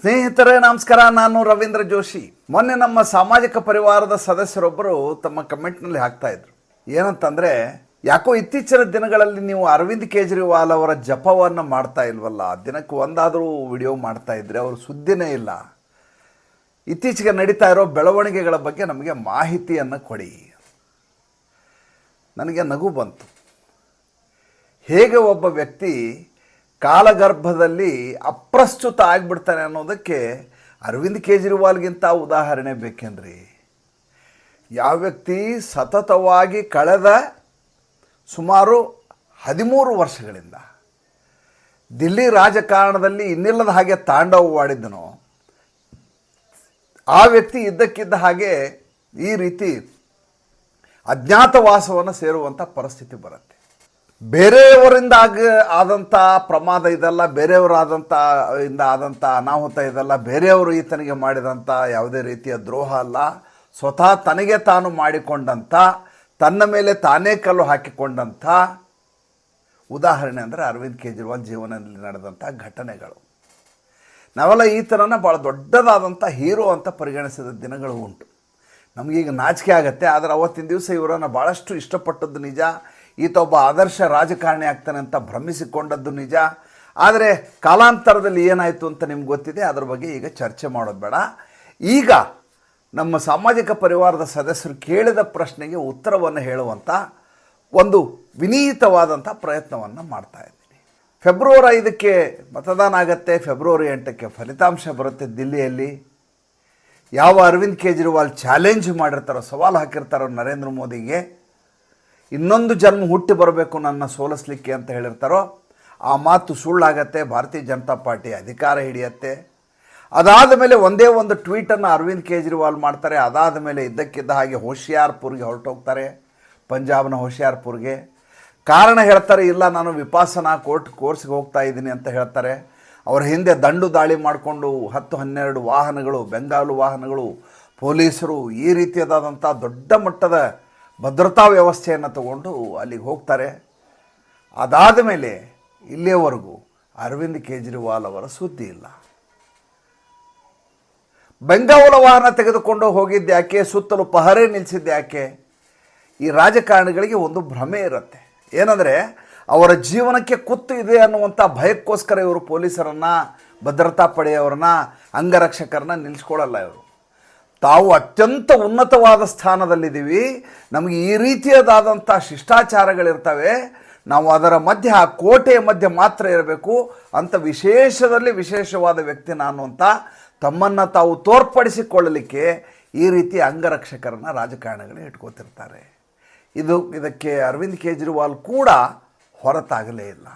ಸ್ನೇಹಿತರೇ, ನಮಸ್ಕಾರ. ನಾನು ರವೀಂದ್ರ ಜೋಶಿ. ಮೊನ್ನೆ ನಮ್ಮ ಸಾಮಾಜಿಕ ಪರಿವಾರದ ಸದಸ್ಯರೊಬ್ಬರು ತಮ್ಮ ಕಮೆಂಟ್ನಲ್ಲಿ ಹಾಕ್ತಾ ಇದ್ರು. ಏನಂತಂದ್ರೆ, ಯಾಕೋ ಇತ್ತೀಚಿನ ದಿನಗಳಲ್ಲಿ ನೀವು ಅರವಿಂದ್ ಕೇಜ್ರಿವಾಲ್ ಅವರ ಜಪವನ್ನು ಮಾಡ್ತಾ ಇಲ್ವಲ್ಲ? ದಿನಕ್ಕೆ ಒಂದಾದರೂ ವಿಡಿಯೋ ಮಾಡ್ತಾ ಇದ್ರೆ ಅವ್ರ ಸುದ್ದಿನೇ ಇಲ್ಲ. ಇತ್ತೀಚೆಗೆ ನಡೀತಾ ಇರೋ ಬೆಳವಣಿಗೆಗಳ ಬಗ್ಗೆ ನಮಗೆ ಮಾಹಿತಿಯನ್ನು ಕೊಡಿ. ನನಗೆ ನಗು ಬಂತು. ಹೇಗೆ ಒಬ್ಬ ವ್ಯಕ್ತಿ ಕಾಲಗರ್ಭದಲ್ಲಿ ಅಪ್ರಸ್ತುತ ಆಗಿಬಿಡ್ತಾನೆ ಅನ್ನೋದಕ್ಕೆ ಅರವಿಂದ್ ಕೇಜ್ರಿವಾಲ್ಗಿಂತ ಉದಾಹರಣೆ ಬೇಕೇನ್ರಿ? ಯಾವ ವ್ಯಕ್ತಿ ಸತತವಾಗಿ ಕಳೆದ ಸುಮಾರು ಹದಿಮೂರು ವರ್ಷಗಳಿಂದ ದಿಲ್ಲಿ ರಾಜಕಾರಣದಲ್ಲಿ ಇನ್ನಿಲ್ಲದ ಹಾಗೆ ತಾಂಡವವಾಡಿದ್ದನೋ ಆ ವ್ಯಕ್ತಿ ಇದ್ದಕ್ಕಿದ್ದ ಹಾಗೆ ಈ ರೀತಿ ಅಜ್ಞಾತವಾಸವನ್ನು ಸೇರುವಂಥ ಪರಿಸ್ಥಿತಿ ಬರುತ್ತೆ. ಬೇರೆಯವರಿಂದ ಆಗ ಆದಂಥ ಪ್ರಮಾದ ಇದೆಲ್ಲ ಬೇರೆಯವರಾದಂಥ ಇಂದ ಆದಂಥ ಅನಾಹುತ ಇದೆಲ್ಲ, ಬೇರೆಯವರು ಈತನಿಗೆ ಮಾಡಿದಂಥ ಯಾವುದೇ ರೀತಿಯ ದ್ರೋಹ ಅಲ್ಲ. ಸ್ವತಃ ತನಗೆ ತಾನು ಮಾಡಿಕೊಂಡಂಥ ತನ್ನ ಮೇಲೆ ತಾನೇ ಕಲ್ಲು ಹಾಕಿಕೊಂಡಂಥ ಉದಾಹರಣೆ ಅಂದರೆ ಅರವಿಂದ್ ಕೇಜ್ರಿವಾಲ್ ಜೀವನದಲ್ಲಿ ನಡೆದಂಥ ಘಟನೆಗಳು. ನಾವೆಲ್ಲ ಈತನನ್ನು ಭಾಳ ದೊಡ್ಡದಾದಂಥ ಹೀರೋ ಅಂತ ಪರಿಗಣಿಸಿದ ದಿನಗಳು ಉಂಟು. ನಮಗೀಗ ನಾಚಿಕೆ ಆಗುತ್ತೆ, ಆದರೆ ಅವತ್ತಿನ ದಿವಸ ಇವರನ್ನು ಭಾಳಷ್ಟು ಇಷ್ಟಪಟ್ಟದ್ದು ನಿಜ. ಈತ ಒಬ್ಬ ಆದರ್ಶ ರಾಜಕಾರಣಿ ಆಗ್ತಾನೆ ಅಂತ ಭ್ರಮಿಸಿಕೊಂಡದ್ದು ನಿಜ. ಆದರೆ ಕಾಲಾಂತರದಲ್ಲಿ ಏನಾಯಿತು ಅಂತ ನಿಮ್ಗೆ ಗೊತ್ತಿದೆ? ಅದ್ರ ಬಗ್ಗೆ ಈಗ ಚರ್ಚೆ ಮಾಡೋದು ಬೇಡ. ಈಗ ನಮ್ಮ ಸಾಮಾಜಿಕ ಪರಿವಾರದ ಸದಸ್ಯರು ಕೇಳಿದ ಪ್ರಶ್ನೆಗೆ ಉತ್ತರವನ್ನು ಹೇಳುವಂಥ ಒಂದು ವಿನೀತವಾದಂಥ ಪ್ರಯತ್ನವನ್ನು ಮಾಡ್ತಾ ಇದ್ದೀನಿ. ಫೆಬ್ರವರಿ ಐದಕ್ಕೆ ಮತದಾನ ಆಗತ್ತೆ. ಫೆಬ್ರವರಿ ಎಂಟಕ್ಕೆ ಫಲಿತಾಂಶ ಬರುತ್ತೆ ದಿಲ್ಲಿಯಲ್ಲಿ. ಯಾವ ಅರವಿಂದ್ ಕೇಜ್ರಿವಾಲ್ ಚಾಲೆಂಜ್ ಮಾಡಿರ್ತಾರೋ, ಸವಾಲು ಹಾಕಿರ್ತಾರೋ ನರೇಂದ್ರ ಮೋದಿಗೆ ಇನ್ನೊಂದು ಜನ್ಮ ಹುಟ್ಟಿ ಬರಬೇಕು ನನ್ನ ಸೋಲಿಸ್ಲಿಕ್ಕೆ ಅಂತ ಹೇಳಿರ್ತಾರೋ, ಆ ಮಾತು ಸುಳ್ಳಾಗತ್ತೆ, ಭಾರತೀಯ ಜನತಾ ಪಾರ್ಟಿ ಅಧಿಕಾರ ಹಿಡಿಯತ್ತೆ. ಅದಾದ ಮೇಲೆ ಒಂದೇ ಒಂದು ಟ್ವೀಟನ್ನು ಅರವಿಂದ್ ಕೇಜ್ರಿವಾಲ್ ಮಾಡ್ತಾರೆ. ಅದಾದ ಮೇಲೆ ಇದ್ದಕ್ಕಿದ್ದ ಹಾಗೆ ಹೋಶಿಯಾರ್ಪುರ್ಗೆ ಹೊರಟೋಗ್ತಾರೆ, ಪಂಜಾಬ್ನ ಹೋಶಿಯಾರ್ಪುರ್ಗೆ. ಕಾರಣ ಹೇಳ್ತಾರೆ, ಇಲ್ಲ, ನಾನು ವಿಪಾಸನಾ ಕೋರ್ಟ್ ಕೋರ್ಸ್ಗೆ ಹೋಗ್ತಾ ಇದ್ದೀನಿ ಅಂತ ಹೇಳ್ತಾರೆ. ಅವರ ಹಿಂದೆ ದಂಡು ದಾಳಿ ಮಾಡಿಕೊಂಡು ಹತ್ತು ಹನ್ನೆರಡು ವಾಹನಗಳು, ಬೆಂಗಾಲು ವಾಹನಗಳು, ಪೊಲೀಸರು ಈ ರೀತಿಯಾದಂಥ ದೊಡ್ಡ ಮಟ್ಟದ ಭದ್ರತಾ ವ್ಯವಸ್ಥೆಯನ್ನು ತಗೊಂಡು ಅಲ್ಲಿಗೆ ಹೋಗ್ತಾರೆ. ಅದಾದ ಮೇಲೆ ಇಲ್ಲಿಯವರೆಗೂ ಅರವಿಂದ್ ಕೇಜ್ರಿವಾಲ್ ಅವರ ಸುದ್ದಿ ಇಲ್ಲ. ಬೆಂಗಾವಲ ವಾಹನ ತೆಗೆದುಕೊಂಡು ಹೋಗಿದ್ದು ಯಾಕೆ, ಸುತ್ತಲೂ ಪಹರೆ ನಿಲ್ಲಿಸಿದ್ದು ಯಾಕೆ? ಈ ರಾಜಕಾರಣಿಗಳಿಗೆ ಒಂದು ಭ್ರಮೆ ಇರುತ್ತೆ. ಏನಂದರೆ, ಅವರ ಜೀವನಕ್ಕೆ ಕುತ್ತು ಇದೆ ಅನ್ನುವಂಥ ಭಯಕ್ಕೋಸ್ಕರ ಇವರು ಪೊಲೀಸರನ್ನು, ಭದ್ರತಾ ಪಡೆಯವರನ್ನ, ಅಂಗರಕ್ಷಕರನ್ನ ನಿಲ್ಲಿಸ್ಕೊಳ್ಳಲ್ಲ ಇವರು. ತಾವು ಅತ್ಯಂತ ಉನ್ನತವಾದ ಸ್ಥಾನದಲ್ಲಿದ್ದೀವಿ. ನಮಗೆ ಈ ರೀತಿಯದಾದಂಥ ಶಿಷ್ಟಾಚಾರಗಳಿರ್ತವೆ. ನಾವು ಅದರ ಮಧ್ಯೆ, ಆ ಕೋಟೆಯ ಮಧ್ಯೆ ಮಾತ್ರ ಇರಬೇಕು. ಅಂತ ವಿಶೇಷದಲ್ಲಿ ವಿಶೇಷವಾದ ವ್ಯಕ್ತಿ ನಾನು ಅಂತ ತಮ್ಮನ್ನು ತಾವು ತೋರ್ಪಡಿಸಿಕೊಳ್ಳಲಿಕ್ಕೆ ಈ ರೀತಿ ಅಂಗರಕ್ಷಕರನ್ನು ರಾಜಕಾರಣಿಗಳು ಇಟ್ಕೋತಿರ್ತಾರೆ. ಇದು ಇದಕ್ಕೆ ಅರವಿಂದ್ ಕೇಜ್ರಿವಾಲ್ ಕೂಡ ಹೊರತಾಗಲೇ ಇಲ್ಲ.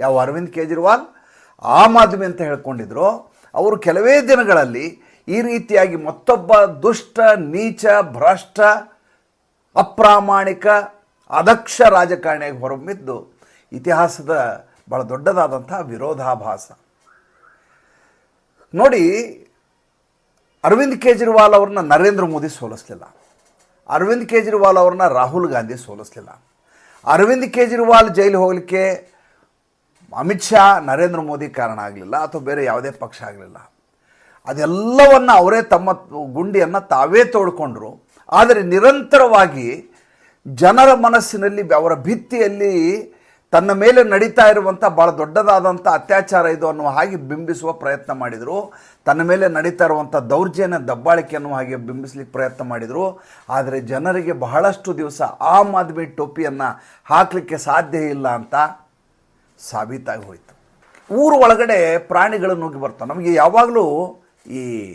ಯಾವ ಅರವಿಂದ್ ಕೇಜ್ರಿವಾಲ್? ಆಮ್ ಆದ್ಮಿ ಅಂತ ಹೇಳ್ಕೊಂಡಿದ್ರು. ಅವರು ಕೆಲವೇ ದಿನಗಳಲ್ಲಿ ಈ ರೀತಿಯಾಗಿ ಮತ್ತೊಬ್ಬ ದುಷ್ಟ, ನೀಚ, ಭ್ರಷ್ಟ, ಅಪ್ರಾಮಾಣಿಕ, ಅದಕ್ಷ ರಾಜಕಾರಣಿಯಾಗಿ ಹೊರಬಿದ್ದು ಇತಿಹಾಸದ ಬಹಳ ದೊಡ್ಡದಾದಂಥ ವಿರೋಧಾಭಾಸ. ನೋಡಿ, ಅರವಿಂದ್ ಕೇಜ್ರಿವಾಲ್ ಅವ್ರನ್ನ ನರೇಂದ್ರ ಮೋದಿ ಸೋಲಿಸ್ಲಿಲ್ಲ. ಅರವಿಂದ್ ಕೇಜ್ರಿವಾಲ್ ಅವ್ರನ್ನ ರಾಹುಲ್ ಗಾಂಧಿ ಸೋಲಿಸ್ಲಿಲ್ಲ. ಅರವಿಂದ್ ಕೇಜ್ರಿವಾಲ್ ಜೈಲು ಹೋಗಲಿಕ್ಕೆ ಅಮಿತ್ ಶಾ ನರೇಂದ್ರ ಮೋದಿ ಕಾರಣ ಆಗಲಿಲ್ಲ ಅಥವಾ ಬೇರೆ ಯಾವುದೇ ಪಕ್ಷ ಆಗಲಿಲ್ಲ. ಅದೆಲ್ಲವನ್ನು ಅವರೇ ತಮ್ಮ ಗುಂಡಿಯನ್ನು ತಾವೇ ತೋಡ್ಕೊಂಡ್ರು. ಆದರೆ ನಿರಂತರವಾಗಿ ಜನರ ಮನಸ್ಸಿನಲ್ಲಿ ಅವರ ಭಿತ್ತಿಯಲ್ಲಿ ತನ್ನ ಮೇಲೆ ನಡೀತಾ ಇರುವಂಥ ಭಾಳ ದೊಡ್ಡದಾದಂಥ ಅತ್ಯಾಚಾರ ಇದು ಅನ್ನುವ ಹಾಗೆ ಬಿಂಬಿಸುವ ಪ್ರಯತ್ನ ಮಾಡಿದರು. ತನ್ನ ಮೇಲೆ ನಡೀತಾ ಇರುವಂಥ ದೌರ್ಜನ್ಯ, ದಬ್ಬಾಳಿಕೆ ಅನ್ನುವ ಹಾಗೆ ಬಿಂಬಿಸ್ಲಿಕ್ಕೆ ಪ್ರಯತ್ನ ಮಾಡಿದರು. ಆದರೆ ಜನರಿಗೆ ಬಹಳಷ್ಟು ದಿವಸ ಆಮ್ ಆದ್ಮಿ ಟೋಪಿಯನ್ನು ಹಾಕಲಿಕ್ಕೆ ಸಾಧ್ಯ ಇಲ್ಲ ಅಂತ ಸಾಬೀತಾಗಿ ಹೋಯಿತು. ಊರು ಒಳಗಡೆ ಪ್ರಾಣಿಗಳು ನುಗ್ಗಿ ಬರ್ತಾವೆ. ನಮಗೆ ಯಾವಾಗಲೂ ಈ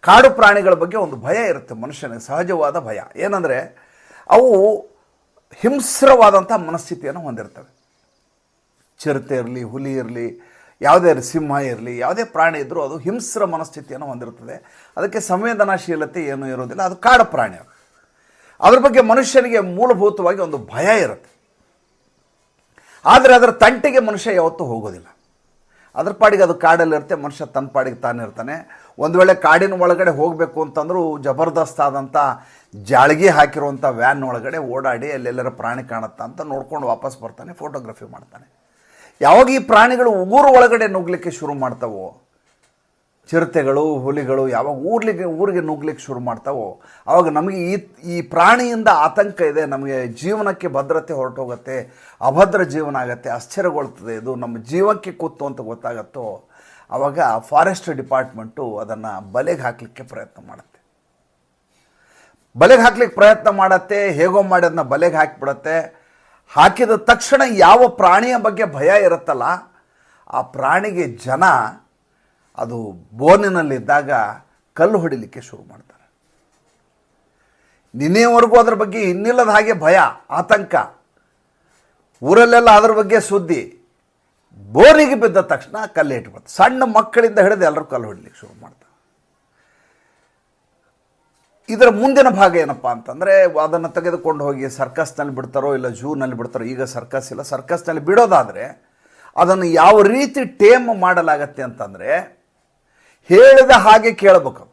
ಕಾಡು ಪ್ರಾಣಿಗಳ ಬಗ್ಗೆ ಒಂದು ಭಯ ಇರುತ್ತೆ, ಮನುಷ್ಯನಿಗೆ ಸಹಜವಾದ ಭಯ. ಏನಂದರೆ, ಅವು ಹಿಂಸ್ರವಾದಂಥ ಮನಸ್ಥಿತಿಯನ್ನು ಹೊಂದಿರ್ತವೆ. ಚಿರತೆ ಇರಲಿ, ಹುಲಿ ಇರಲಿ, ಯಾವುದೇ ಸಿಂಹ ಇರಲಿ, ಯಾವುದೇ ಪ್ರಾಣಿ ಇದ್ದರೂ ಅದು ಹಿಂಸ್ರ ಮನಸ್ಥಿತಿಯನ್ನು ಹೊಂದಿರುತ್ತದೆ ಅದಕ್ಕೆ ಸಂವೇದನಾಶೀಲತೆ ಏನು ಇರೋದಿಲ್ಲ, ಅದು ಕಾಡು ಪ್ರಾಣಿ. ಅದು ಅದ್ರ ಬಗ್ಗೆ ಮನುಷ್ಯನಿಗೆ ಮೂಲಭೂತವಾಗಿ ಒಂದು ಭಯ ಇರುತ್ತೆ. ಆದರೆ ಅದರ ತಂಟೆಗೆ ಮನುಷ್ಯ ಯಾವತ್ತೂ ಹೋಗೋದಿಲ್ಲ. ಅದ್ರ ಪಾಡಿಗೆ ಅದು ಕಾಡಲ್ಲಿರುತ್ತೆ ಮನುಷ್ಯ ತನ್ನ ಪಾಡಿಗೆ ತಾನೇ ಇರ್ತಾನೆ. ಒಂದು ವೇಳೆ ಕಾಡಿನ ಒಳಗಡೆ ಹೋಗಬೇಕು ಅಂತಂದರೂ ಜಬರ್ದಸ್ತ್ ಆದಂಥ ಜಾಳ್ಗಿ ಹಾಕಿರುವಂಥ ವ್ಯಾನ್ ಒಳಗಡೆ ಓಡಾಡಿ ಅಲ್ಲೆಲ್ಲರ ಪ್ರಾಣಿ ಕಾಣುತ್ತಾ ಅಂತ ನೋಡ್ಕೊಂಡು ವಾಪಸ್ ಬರ್ತಾನೆ ಫೋಟೋಗ್ರಫಿ ಮಾಡ್ತಾನೆ. ಯಾವಾಗ ಈ ಪ್ರಾಣಿಗಳು ಉಗುರು ಒಳಗಡೆ ನುಗ್ಲಿಕ್ಕೆ ಶುರು ಮಾಡ್ತಾವೋ ಚಿರತೆಗಳು, ಹುಲಿಗಳು ಯಾವಾಗ ಊರ್ಲಿಕ್ಕೆ, ಊರಿಗೆ ನುಗ್ಲಿಕ್ಕೆ ಶುರು ಮಾಡ್ತಾವೋ ಆವಾಗ ನಮಗೆ ಈ ಈ ಪ್ರಾಣಿಯಿಂದ ಆತಂಕ ಇದೆ, ನಮಗೆ ಜೀವನಕ್ಕೆ ಭದ್ರತೆ ಹೊರಟೋಗುತ್ತೆ, ಅಭದ್ರ ಜೀವನ ಆಗುತ್ತೆ ಆಶ್ಚರ್ಯಗೊಳ್ತದೆ ಇದು ನಮ್ಮ ಜೀವಕ್ಕೆ ಕೂತು ಅಂತ ಗೊತ್ತಾಗತ್ತೋ ಆವಾಗ ಫಾರೆಸ್ಟ್ ಡಿಪಾರ್ಟ್ಮೆಂಟು ಅದನ್ನು ಬಲೆಗೆ ಹಾಕಲಿಕ್ಕೆ ಪ್ರಯತ್ನ ಮಾಡುತ್ತೆ. ಬಲೆಗೆ ಹಾಕ್ಲಿಕ್ಕೆ ಪ್ರಯತ್ನ ಮಾಡತ್ತೆ, ಹೇಗೋ ಮಾಡಿ ಅದನ್ನ ಬಲೆಗೆ ಹಾಕಿಬಿಡತ್ತೆ, ಹಾಕಿದ ತಕ್ಷಣ ಯಾವ ಪ್ರಾಣಿಯ ಬಗ್ಗೆ ಭಯ ಇರುತ್ತಲ್ಲ, ಆ ಪ್ರಾಣಿಗೆ ಜನ ಅದು ಬೋನಿನಲ್ಲಿದ್ದಾಗ ಕಲ್ಲು ಹೊಡಿಲಿಕ್ಕೆ ಶುರು ಮಾಡ್ತಾರೆ. ನಿನ್ನೆವರೆಗೂ ಅದರ ಬಗ್ಗೆ ಇನ್ನಿಲ್ಲದ ಹಾಗೆ ಭಯ, ಆತಂಕ. ಊರಲ್ಲೆಲ್ಲ ಅದರ ಬಗ್ಗೆ ಸುದ್ದಿ. ಬೋರಿಗೆ ಬಿದ್ದ ತಕ್ಷಣ ಕಲ್ಲು ಇಟ್ಬಿಡ್ತಾರೆ ಸಣ್ಣ ಮಕ್ಕಳಿಂದ ಹಿಡಿದು ಎಲ್ಲರೂ ಕಲ್ಲು ಹೊಡಿಲಿಕ್ಕೆ ಶುರು ಮಾಡ್ತಾರೆ. ಇದರ ಮುಂದಿನ ಭಾಗ ಏನಪ್ಪ ಅಂತಂದರೆ, ಅದನ್ನು ತೆಗೆದುಕೊಂಡು ಹೋಗಿ ಸರ್ಕಸ್ನಲ್ಲಿ ಬಿಡ್ತಾರೋ ಇಲ್ಲ ಜೂನಲ್ಲಿ ಬಿಡ್ತಾರೋ, ಈಗ ಸರ್ಕಸ್ ಇಲ್ಲ. ಸರ್ಕಸ್ನಲ್ಲಿ ಬಿಡೋದಾದರೆ ಅದನ್ನು ಯಾವ ರೀತಿ ಟೇಮ್ ಮಾಡಲಾಗತ್ತೆ ಅಂತಂದರೆ ಹೇಳಿದ ಹಾಗೆ ಕೇಳಬೇಕು.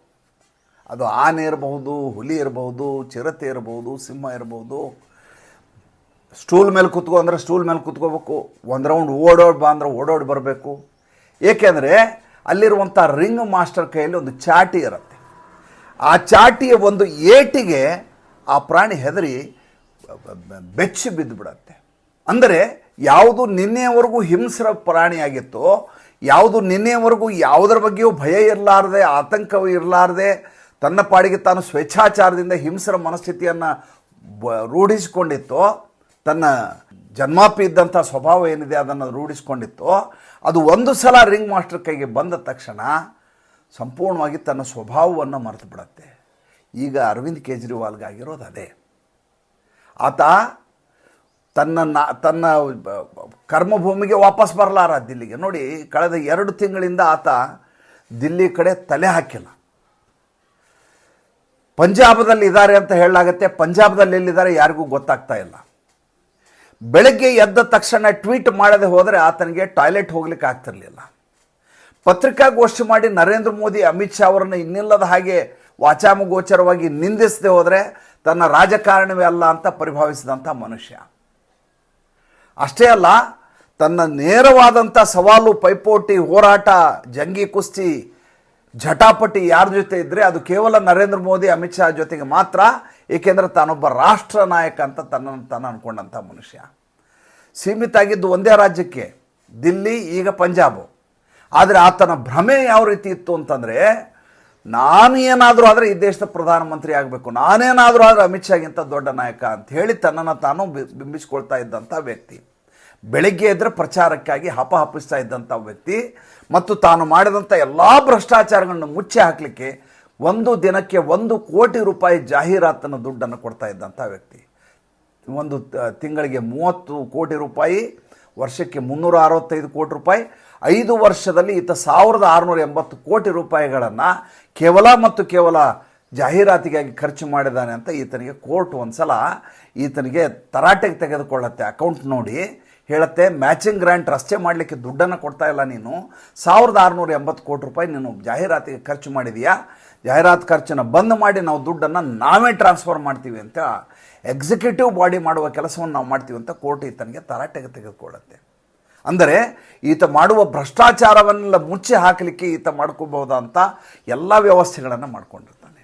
ಅದು ಆನೆ ಇರಬಹುದು, ಹುಲಿ ಇರಬಹುದು, ಚಿರತೆ ಇರಬಹುದು, ಸಿಂಹ ಇರಬಹುದು. ಸ್ಟೂಲ್ ಮೇಲೆ ಕುತ್ಕೋ ಅಂದರೆ ಸ್ಟೂಲ್ ಮೇಲೆ ಕುತ್ಕೋಬೇಕು. ಒಂದು ರೌಂಡ್ ಓಡೋಡ್ ಬಾ ಅಂದ್ರೆ ಓಡೋಡಿ ಬರಬೇಕು. ಏಕೆಂದರೆ ಅಲ್ಲಿರುವಂಥ ರಿಂಗ್ ಮಾಸ್ಟರ್ ಕೈಯಲ್ಲಿ ಒಂದು ಚಾಟಿ ಇರುತ್ತೆ. ಆ ಚಾಟಿಯ ಒಂದು ಏಟಿಗೆ ಆ ಪ್ರಾಣಿ ಹೆದರಿ ಬೆಚ್ಚಿ ಬಿದ್ದು ಬಿಡತ್ತೆ ಅಂದರೆ ಯಾವುದು ನಿನ್ನೆಯವರೆಗೂ ಹಿಂಸ್ರ ಪ್ರಾಣಿಯಾಗಿತ್ತೋ ಯಾವುದು ನಿನ್ನೆಯವರೆಗೂ ಯಾವುದರ ಬಗ್ಗೆಯೂ ಭಯ ಇರಲಾರದೆ, ಆತಂಕವೂ ಇರಲಾರದೆ, ತನ್ನ ಪಾಡಿಗೆ ತಾನು ಸ್ವೇಚ್ಛಾಚಾರದಿಂದ ಹಿಂಸರ ಮನಸ್ಥಿತಿಯನ್ನು ರೂಢಿಸಿಕೊಂಡಿತ್ತೋ, ತನ್ನ ಜನ್ಮಾಪಿ ಇದ್ದಂಥ ಸ್ವಭಾವ ಏನಿದೆ ಅದನ್ನು ರೂಢಿಸಿಕೊಂಡಿತ್ತು, ಅದು ಒಂದು ಸಲ ರಿಂಗ್ ಮಾಸ್ಟರ್ ಕೈಗೆ ಬಂದ ತಕ್ಷಣ ಸಂಪೂರ್ಣವಾಗಿ ತನ್ನ ಸ್ವಭಾವವನ್ನು ಮರೆತು ಬಿಡತ್ತೆ. ಈಗ ಅರವಿಂದ್ ಕೇಜ್ರಿವಾಲ್ಗಾಗಿರೋದು ಅದೇ. ಆತ ತನ್ನ ತನ್ನ ಕರ್ಮಭೂಮಿಗೆ ವಾಪಸ್ ಬರಲಾರ ದಿಲ್ಲಿಗೆ. ನೋಡಿ, ಕಳೆದ ಎರಡು ತಿಂಗಳಿಂದ ಆತ ದಿಲ್ಲಿ ಕಡೆ ತಲೆ ಹಾಕಿಲ್ಲ. ಪಂಜಾಬದಲ್ಲಿ ಇದ್ದಾರೆ ಅಂತ ಹೇಳಲಾಗತ್ತೆ. ಪಂಜಾಬದಲ್ಲಿ ಎಲ್ಲಿದ್ದಾರೆ ಯಾರಿಗೂ ಗೊತ್ತಾಗ್ತಾ ಇಲ್ಲ. ಬೆಳಗ್ಗೆ ಎದ್ದ ತಕ್ಷಣ ಟ್ವೀಟ್ ಮಾಡದೆ ಹೋದರೆ ಆತನಿಗೆ ಟಾಯ್ಲೆಟ್ ಹೋಗ್ಲಿಕ್ಕೆ ಆಗ್ತಿರಲಿಲ್ಲ. ಪತ್ರಿಕಾಗೋಷ್ಠಿ ಮಾಡಿ ನರೇಂದ್ರ ಮೋದಿ, ಅಮಿತ್ ಶಾ ಅವರನ್ನು ಇನ್ನಿಲ್ಲದ ಹಾಗೆ ವಾಚಾಮಗೋಚರವಾಗಿ ನಿಂದಿಸದೆ ಹೋದರೆ ತನ್ನ ರಾಜಕಾರಣವೇ ಅಲ್ಲ ಅಂತ ಪರಿಭಾವಿಸಿದಂಥ ಮನುಷ್ಯ. ಅಷ್ಟೇ ಅಲ್ಲ, ತನ್ನ ನೇರವಾದಂಥ ಸವಾಲು, ಪೈಪೋಟಿ, ಹೋರಾಟ, ಜಂಗಿ ಕುಸ್ತಿ ಜಟಾಪಟಿ ಯಾರ ಜೊತೆ ಇದ್ದರೆ ಅದು ಕೇವಲ ನರೇಂದ್ರ ಮೋದಿ, ಅಮಿತ್ ಶಾ ಜೊತೆಗೆ ಮಾತ್ರ, ಏಕೆಂದರೆ ತಾನೊಬ್ಬ ರಾಷ್ಟ್ರ ನಾಯಕ ಅಂತ ತನ್ನ ತಾನು ಅಂದ್ಕೊಂಡಂಥ ಮನುಷ್ಯ. ಸೀಮಿತ ಆಗಿದ್ದು ಒಂದೇ ರಾಜ್ಯಕ್ಕೆ, ದಿಲ್ಲಿ, ಈಗ ಪಂಜಾಬು. ಆದರೆ ಆತನ ಭ್ರಮೆ ಯಾವ ರೀತಿ ಇತ್ತು ಅಂತಂದರೆ ನಾನು ಏನಾದರೂ ಆದರೆ ಈ ದೇಶದ ಪ್ರಧಾನಮಂತ್ರಿ ಆಗಬೇಕು. ನಾನೇನಾದರೂ ಆದರೆ ಅಮಿತ್ ಶಾಗಿಂತ ದೊಡ್ಡ ನಾಯಕ ಅಂತ ಹೇಳಿ ತನ್ನನ್ನು ತಾನು ಬಿಂಬಿಸ್ಕೊಳ್ತಾ ಇದ್ದಂಥ ವ್ಯಕ್ತಿ. ಬೆಳಗ್ಗೆ ಎದ್ರೆ ಪ್ರಚಾರಕ್ಕಾಗಿ ಹಪ ಹಪ್ಪಿಸ್ತಾ ಇದ್ದಂಥ ವ್ಯಕ್ತಿ ಮತ್ತು ತಾನು ಮಾಡಿದಂಥ ಎಲ್ಲ ಭ್ರಷ್ಟಾಚಾರಗಳನ್ನು ಮುಚ್ಚಿ ಹಾಕಲಿಕ್ಕೆ ಒಂದು ದಿನಕ್ಕೆ ಒಂದು ಕೋಟಿ ರೂಪಾಯಿ ಜಾಹೀರಾತನ್ನು ದುಡ್ಡನ್ನು ಕೊಡ್ತಾ ಇದ್ದಂಥ ವ್ಯಕ್ತಿ. ಒಂದು ತಿಂಗಳಿಗೆ ಮೂವತ್ತು ಕೋಟಿ ರೂಪಾಯಿ, ವರ್ಷಕ್ಕೆ ಮುನ್ನೂರ ಅರವತ್ತೈದು ಕೋಟಿ ರೂಪಾಯಿ ಐದು ವರ್ಷದಲ್ಲಿ ಈತ ಸಾವಿರದ ಆರುನೂರ ಎಂಬತ್ತು ಕೋಟಿ ರೂಪಾಯಿಗಳನ್ನು ಕೇವಲ ಮತ್ತು ಕೇವಲ ಜಾಹೀರಾತಿಗಾಗಿ ಖರ್ಚು ಮಾಡಿದ್ದಾನೆ ಅಂತ ಈತನಿಗೆ ಕೋರ್ಟ್ ಒಂದು ಸಲ ಈತನಿಗೆ ತರಾಟೆಗೆ ತೆಗೆದುಕೊಳ್ಳುತ್ತೆ. ಅಕೌಂಟ್ ನೋಡಿ ಹೇಳುತ್ತೆ, ಮ್ಯಾಚಿಂಗ್ ಗ್ರ್ಯಾಂಟ್ ರಸ್ತೆ ಮಾಡಲಿಕ್ಕೆ ದುಡ್ಡನ್ನು ಕೊಡ್ತಾ ಇಲ್ಲ ನೀನು. ಸಾವಿರದ ಆರುನೂರ ಎಂಬತ್ತು ಕೋಟಿ ರೂಪಾಯಿ ನೀನು ಜಾಹೀರಾತಿಗೆ ಖರ್ಚು ಮಾಡಿದೀಯಾ? ಜಾಹೀರಾತು ಖರ್ಚನ್ನು ಬಂದ್ ಮಾಡಿ ನಾವು ದುಡ್ಡನ್ನು ನಾವೇ ಟ್ರಾನ್ಸ್ಫರ್ ಮಾಡ್ತೀವಿ ಅಂತ ಎಕ್ಸಿಕ್ಯೂಟಿವ್ ಬಾಡಿ ಮಾಡುವ ಕೆಲಸವನ್ನು ನಾವು ಮಾಡ್ತೀವಿ ಅಂತ ಕೋರ್ಟ್ ಈತನಿಗೆ ತರಾಟೆಗೆ ತೆಗೆದುಕೊಳ್ಳುತ್ತೆ. ಅಂದರೆ ಈತ ಮಾಡುವ ಭ್ರಷ್ಟಾಚಾರವನ್ನೆಲ್ಲ ಮುಚ್ಚಿ ಹಾಕಲಿಕ್ಕೆ ಈತ ಅಂತ ಎಲ್ಲ ವ್ಯವಸ್ಥೆಗಳನ್ನು ಮಾಡ್ಕೊಂಡಿರ್ತಾನೆ.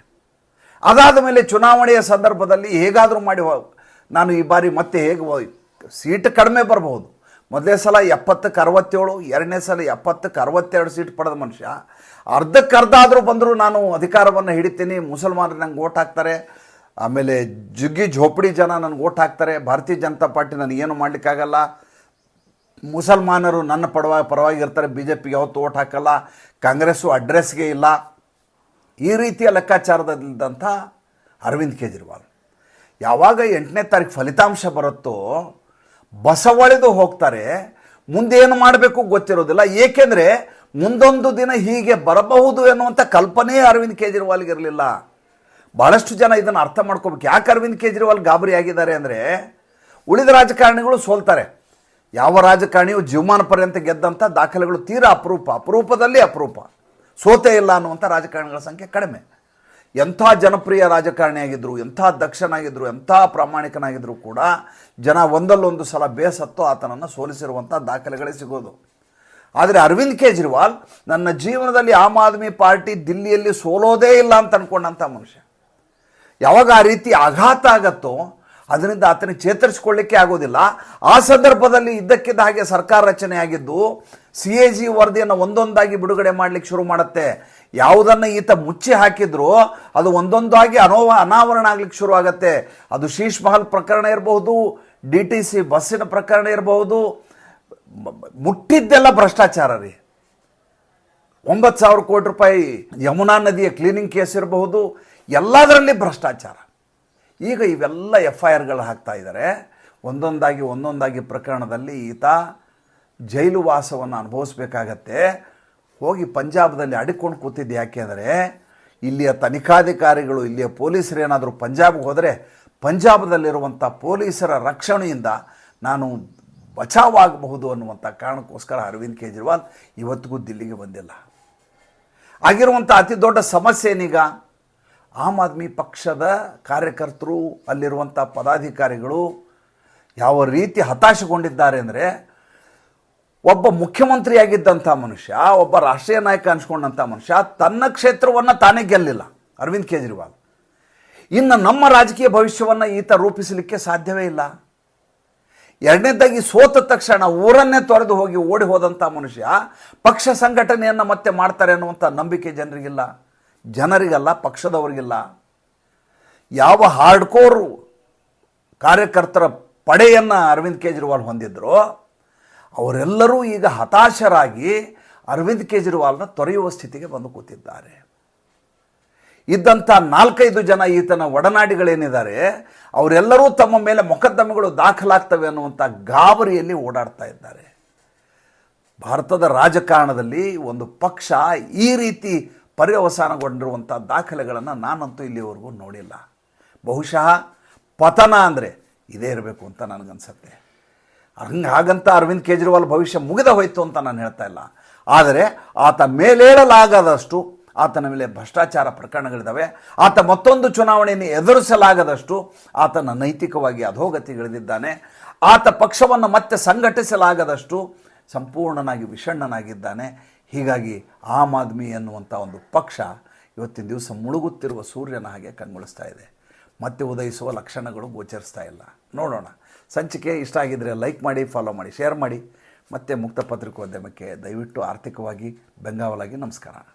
ಅದಾದ ಮೇಲೆ ಚುನಾವಣೆಯ ಸಂದರ್ಭದಲ್ಲಿ ಹೇಗಾದರೂ ಮಾಡಿ ನಾನು ಈ ಬಾರಿ ಮತ್ತೆ ಹೇಗೆ ಸೀಟ್ ಕಡಿಮೆ ಬರಬಹುದು. ಮೊದಲೇ ಸಲ ಎಪ್ಪತ್ತಕ್ಕೆ ಅರವತ್ತೇಳು, ಎರಡನೇ ಸಲ ಎಪ್ಪತ್ತಕ್ಕೆ ಅರವತ್ತೆರಡು ಸೀಟ್ ಪಡೆದ ಮನುಷ್ಯ. ಅರ್ಧಕ್ಕೆ ಅರ್ಧ ಆದರೂ ಬಂದರೂ ನಾನು ಅಧಿಕಾರವನ್ನು ಹಿಡಿತೀನಿ, ಮುಸಲ್ಮಾನರು ನಂಗೆ ಓಟ್ ಹಾಕ್ತಾರೆ, ಆಮೇಲೆ ಜುಗ್ಗಿ ಝೋಪಡಿ ಜನ ನನಗೆ ಓಟ್ ಹಾಕ್ತಾರೆ, ಭಾರತೀಯ ಜನತಾ ಪಾರ್ಟಿ ನನಗೇನು ಮಾಡಲಿಕ್ಕಾಗಲ್ಲ ಮುಸಲ್ಮಾನರು ನನ್ನ ಪರವಾಗಿ ಪರವಾಗಿರ್ತಾರೆ ಬಿ ಜೆ ಪಿಗೆ ಯಾವತ್ತು ಓಟ್ ಹಾಕಲ್ಲ, ಕಾಂಗ್ರೆಸ್ಸು ಅಡ್ರೆಸ್ಗೆ ಇಲ್ಲ. ಈ ರೀತಿಯ ಲೆಕ್ಕಾಚಾರದಲ್ಲಿದ್ದಂಥ ಅರವಿಂದ್ ಕೇಜ್ರಿವಾಲ್. ಯಾವಾಗ ಎಂಟನೇ ತಾರೀಕು ಫಲಿತಾಂಶ ಬರುತ್ತೋ, ಬಸವಳೆದು ಹೋಗ್ತಾರೆ. ಮುಂದೇನು ಮಾಡಬೇಕು ಗೊತ್ತಿರೋದಿಲ್ಲ. ಏಕೆಂದರೆ ಮುಂದೊಂದು ದಿನ ಹೀಗೆ ಬರಬಹುದು ಎನ್ನುವಂಥ ಕಲ್ಪನೆ ಅರವಿಂದ್ ಕೇಜ್ರಿವಾಲ್ಗೆ ಇರಲಿಲ್ಲ. ಭಾಳಷ್ಟು ಜನ ಇದನ್ನು ಅರ್ಥ ಮಾಡ್ಕೋಬೇಕು. ಯಾಕೆ ಅರವಿಂದ್ ಕೇಜ್ರಿವಾಲ್ ಗಾಬರಿ ಆಗಿದ್ದಾರೆ ಅಂದರೆ, ಉಳಿದ ರಾಜಕಾರಣಿಗಳು ಸೋಲ್ತಾರೆ. ಯಾವ ರಾಜಕಾರಣಿಯು ಜೀವಮಾನ ಪರ್ಯಂತ ಗೆದ್ದಂಥ ದಾಖಲೆಗಳು ತೀರಾ ಅಪರೂಪ, ಅಪರೂಪದಲ್ಲಿ ಅಪರೂಪ. ಸೋತೆ ಇಲ್ಲ ಅನ್ನುವಂಥ ರಾಜಕಾರಣಿಗಳ ಸಂಖ್ಯೆ ಕಡಿಮೆ. ಎಂಥ ಜನಪ್ರಿಯ ರಾಜಕಾರಣಿಯಾಗಿದ್ದರು ಎಂಥ ದಕ್ಷನಾಗಿದ್ದರು ಎಂಥ ಪ್ರಾಮಾಣಿಕನಾಗಿದ್ದರೂ ಕೂಡ ಜನ ಒಂದಲ್ಲೊಂದು ಸಲ ಬೇಸತ್ತು ಆತನನ್ನು ಸೋಲಿಸಿರುವಂಥ ದಾಖಲೆಗಳೇ ಸಿಗೋದು. ಆದರೆ ಅರವಿಂದ್ ಕೇಜ್ರಿವಾಲ್, ನನ್ನ ಜೀವನದಲ್ಲಿ ಆಮ್ ಆದ್ಮಿ ಪಾರ್ಟಿ ದಿಲ್ಲಿಯಲ್ಲಿ ಸೋಲೋದೇ ಇಲ್ಲ ಅಂತ ಅಂದ್ಕೊಂಡಂಥ ಮನುಷ್ಯ. ಯಾವಾಗ ಆ ರೀತಿ ಆಘಾತ ಆಗತ್ತೋ ಅದರಿಂದ ಆತನ ಚೇತರಿಸಿಕೊಳ್ಳಿಕ್ಕೆ ಆಗೋದಿಲ್ಲ. ಆ ಸಂದರ್ಭದಲ್ಲಿ ಇದ್ದಕ್ಕಿದ್ದ ಹಾಗೆ ಸರ್ಕಾರ ರಚನೆ ಆಗಿದ್ದು ಸಿ ಎ ಜಿ ವರದಿಯನ್ನು ಒಂದೊಂದಾಗಿ ಬಿಡುಗಡೆ ಮಾಡಲಿಕ್ಕೆ ಶುರು ಮಾಡುತ್ತೆ. ಯಾವುದನ್ನು ಈತ ಮುಚ್ಚಿ ಹಾಕಿದ್ರು, ಅದು ಒಂದೊಂದಾಗಿ ಅನೋವ ಅನಾವರಣ ಆಗ್ಲಿಕ್ಕೆ ಶುರು ಆಗುತ್ತೆ. ಅದು ಶೀಶ್ ಮಹಲ್ ಪ್ರಕರಣ ಇರಬಹುದು, ಡಿ ಟಿ ಸಿ ಬಸ್ಸಿನ ಪ್ರಕರಣ ಇರಬಹುದು. ಮುಟ್ಟಿದ್ದೆಲ್ಲ ಭ್ರಷ್ಟಾಚಾರ ರೀ. ಒಂಬತ್ತು ಸಾವಿರ ಕೋಟಿ ರೂಪಾಯಿ ಯಮುನಾ ನದಿಯ ಕ್ಲೀನಿಂಗ್ ಕೇಸ್ ಇರಬಹುದು. ಎಲ್ಲದರಲ್ಲಿ ಭ್ರಷ್ಟಾಚಾರ. ಈಗ ಇವೆಲ್ಲ ಎಫ್ ಐ ಆರ್ಗಳು ಹಾಕ್ತಾ ಇದ್ದಾರೆ ಒಂದೊಂದಾಗಿ ಒಂದೊಂದಾಗಿ ಪ್ರಕರಣದಲ್ಲಿ ಈತ ಜೈಲು ವಾಸವನ್ನು ಅನುಭವಿಸ್ಬೇಕಾಗತ್ತೆ. ಹೋಗಿ ಪಂಜಾಬ್ದಲ್ಲಿ ಅಡಿಕೊಂಡು ಕೂತಿದ್ದು ಯಾಕೆ ಅಂದರೆ, ಇಲ್ಲಿಯ ತನಿಖಾಧಿಕಾರಿಗಳು, ಇಲ್ಲಿಯ ಪೊಲೀಸರು ಏನಾದರೂ ಪಂಜಾಬ್ಗೆ ಹೋದರೆ ಪಂಜಾಬ್ದಲ್ಲಿರುವಂಥ ಪೊಲೀಸರ ರಕ್ಷಣೆಯಿಂದ ನಾನು ಬಚಾವಾಗಬಹುದು ಅನ್ನುವಂಥ ಕಾರಣಕ್ಕೋಸ್ಕರ ಅರವಿಂದ್ ಕೇಜ್ರಿವಾಲ್ ಇವತ್ತಿಗೂ ದಿಲ್ಲಿಗೆ ಬಂದಿಲ್ಲ. ಆಗಿರುವಂಥ ಅತಿ ದೊಡ್ಡ ಸಮಸ್ಯೆ ಏನೀಗ? ಆಮ್ ಆದ್ಮಿ ಪಕ್ಷದ ಕಾರ್ಯಕರ್ತರು ಅಲ್ಲಿರುವಂಥ ಪದಾಧಿಕಾರಿಗಳು ಯಾವ ರೀತಿ ಹತಾಶಗೊಂಡಿದ್ದಾರೆ ಅಂದರೆ ಒಬ್ಬ ಮುಖ್ಯಮಂತ್ರಿಯಾಗಿದ್ದಂಥ ಮನುಷ್ಯ, ಒಬ್ಬ ರಾಷ್ಟ್ರೀಯ ನಾಯಕ ಅನ್ಸ್ಕೊಂಡಂಥ ಮನುಷ್ಯ ತನ್ನ ಕ್ಷೇತ್ರವನ್ನು ತಾನೇ ಗೆಲ್ಲಿಲ್ಲ, ಅರವಿಂದ್ ಕೇಜ್ರಿವಾಲ್. ಇನ್ನು ನಮ್ಮ ರಾಜಕೀಯ ಭವಿಷ್ಯವನ್ನು ಈತ ರೂಪಿಸಲಿಕ್ಕೆ ಸಾಧ್ಯವೇ ಇಲ್ಲ. ಎರಡನೇದಾಗಿ ಸೋತ ತಕ್ಷಣ ಊರನ್ನೇ ತೊರೆದು ಹೋಗಿ ಓಡಿ ಹೋದಂಥ ಮನುಷ್ಯ ಪಕ್ಷ ಸಂಘಟನೆಯನ್ನು ಮತ್ತೆ ಮಾಡ್ತಾರೆ ಅನ್ನುವಂಥ ನಂಬಿಕೆ ಜನರಿಗಿಲ್ಲ. ಜನರಿಗಲ್ಲ, ಪಕ್ಷದವರಿಗಿಲ್ಲ, ಯಾವ ಹಾರ್ಡ್ಕೋರ್ ಕಾರ್ಯಕರ್ತರ ಪಡೆಯನ್ನು ಅರವಿಂದ್ ಕೇಜ್ರಿವಾಲ್ ಹೊಂದಿದ್ರೋ, ಅವರೆಲ್ಲರೂ ಈಗ ಹತಾಶರಾಗಿ ಅರವಿಂದ್ ಕೇಜ್ರಿವಾಲ್ನ ತೊರೆಯುವ ಸ್ಥಿತಿಗೆ ಬಂದು ಕೂತಿದ್ದಾರೆ. ಇದ್ದಂಥ ನಾಲ್ಕೈದು ಜನ ಈತನ ಒಡನಾಡಿಗಳೇನಿದ್ದಾರೆ, ಅವರೆಲ್ಲರೂ ತಮ್ಮ ಮೇಲೆ ಮೊಕದ್ದಮೆಗಳು ದಾಖಲಾಗ್ತವೆ ಅನ್ನುವಂಥ ಗಾಬರಿಯಲ್ಲಿ ಓಡಾಡ್ತಾ ಇದ್ದಾರೆ. ಭಾರತದ ರಾಜಕಾರಣದಲ್ಲಿ ಒಂದು ಪಕ್ಷ ಈ ರೀತಿ ಪರ್ಯವಸಾನಗೊಂಡಿರುವಂಥ ದಾಖಲೆಗಳನ್ನು ನಾನಂತೂ ಇಲ್ಲಿವರೆಗೂ ನೋಡಿಲ್ಲ. ಬಹುಶಃ ಪತನ ಅಂದರೆ ಇದೇ ಇರಬೇಕು ಅಂತ ನನಗನ್ಸುತ್ತೆ. ಹಂಗೆ ಹಾಗಂತ ಅರವಿಂದ್ ಕೇಜ್ರಿವಾಲ್ ಭವಿಷ್ಯ ಮುಗಿದ ಹೋಯ್ತು ಅಂತ ನಾನು ಹೇಳ್ತಾ ಇಲ್ಲ. ಆದರೆ ಆತ ಮೇಲೇಳಲಾಗದಷ್ಟು ಆತನ ಮೇಲೆ ಭ್ರಷ್ಟಾಚಾರ ಪ್ರಕರಣಗಳಿದ್ದಾವೆ ಆತ ಮತ್ತೊಂದು ಚುನಾವಣೆಯನ್ನು ಎದುರಿಸಲಾಗದಷ್ಟು ಆತನ ನೈತಿಕವಾಗಿ ಅಧೋಗತಿಗಳಿದ್ದಾನೆ ಆತ ಪಕ್ಷವನ್ನು ಮತ್ತೆ ಸಂಘಟಿಸಲಾಗದಷ್ಟು ಸಂಪೂರ್ಣನಾಗಿ ವಿಷಣ್ಣನಾಗಿದ್ದಾನೆ. ಹೀಗಾಗಿ ಆಮ್ ಆದ್ಮಿ ಎನ್ನುವಂಥ ಒಂದು ಪಕ್ಷ ಇವತ್ತಿನ ದಿವಸ ಮುಳುಗುತ್ತಿರುವ ಸೂರ್ಯನ ಹಾಗೆ ಕಂಗೊಳಿಸ್ತಾ ಇದೆ. ಮತ್ತೆ ಉದಯಿಸುವ ಲಕ್ಷಣಗಳು ಗೋಚರಿಸ್ತಾ ಇಲ್ಲ. ನೋಡೋಣ. ಸಂಚಿಕೆ ಇಷ್ಟ ಆಗಿದ್ದರೆ ಲೈಕ್ ಮಾಡಿ ಫಾಲೋ ಮಾಡಿ ಶೇರ್ ಮಾಡಿ. ಮತ್ತೆ ಮುಕ್ತ ಪತ್ರಿಕೋದ್ಯಮಕ್ಕೆ ದಯವಿಟ್ಟು ಆರ್ಥಿಕವಾಗಿ, ಬೆಂಗಾವಲಾಗಿ ನಮಸ್ಕಾರ.